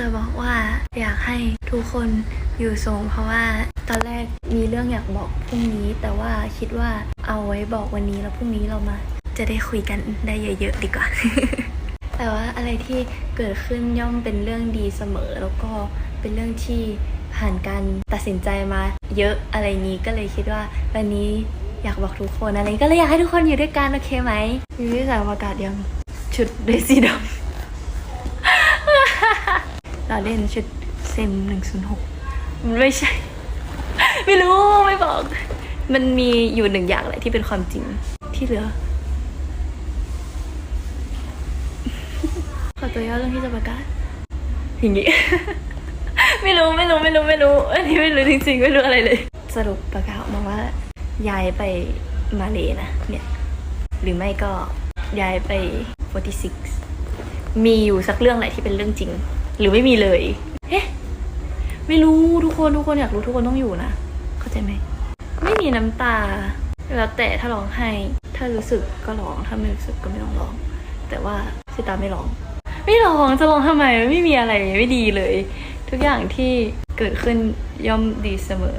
จะบอกว่าอยากให้ทุกคนอยู่ทรงเพราะว่าตอนแรกมีเรื่องอยากบอกพรุ่งนี้ แต่ว่าคิดว่าเอาไว้บอกวันนี้แล้วพรุ่งนี้เรามา จะได้คุยกันได้เยอะๆดีกว่า แต่ว่าอะไรที่เกิดขึ้นย่อมเป็นเรื่องดีเสมอ แล้วก็เป็นเรื่องที่ผ่านการตัดสินใจมาเยอะอะไรนี้ก็เลยคิดว่าวันนี้อยากบอกทุกคนอะไรก็เลยอยากให้ทุกคนอยู่ด้วยกันโอเคไหมมีวิสาอากาศยังชุดเดซี่ดำ เราเล่นชุดเซมหนึ่งศูนย์หกมันไม่ใช่ ไม่รู้ไม่บอก มันมีอยู่หนึ่งอย่างแหละที่เป็นความจริงที่เหลือ ขอตัวย่อเรื่องที่จะประกาศอย่างงี้ ไม่รู้ไม่รู้ไม่รู้ไม่รู้ อันนี้ไม่รู้จริงๆไม่รู้อะไรเลย สรุปประกาศออกมาว่าย้ายไปมาเลนะเนี่ย หรือไม่ก็ย้ายไป 46 มีอยู่สักเรื่องไหนที่เป็นเรื่องจริง หรือไม่มีเลยเฮ้ไม่รู้ทุกคนทุกคนอยากรู้ทุกคนต้องอยู่นะ เข้าใจไหม ไม่มีน้ำตา แล้วแต่ถ้าร้องไห้ ถ้ารู้สึกก็ร้อง ถ้าไม่รู้สึกก็ไม่ต้องร้อง แต่ว่าสิตาไม่ร้อง ไม่ร้องจะร้องทำไม ไม่มีอะไรไม่ดีเลย ทุกอย่างที่เกิดขึ้นย่อมดีเสมอ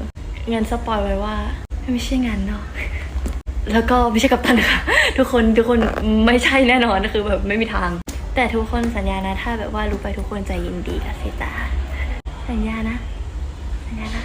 งั้นสปอยไว้ว่า ไม่ใช่งานนอกแล้วก็ไม่ใช่กับตันค่ะ ทุกคนทุกคนไม่ใช่แน่นอนคือแบบไม่มีทาง แต่ทุกคนสัญญานะ ถ้าแบบว่ารู้ไปทุกคนจะยินดีกับสิตา สัญญานะ สัญญานะ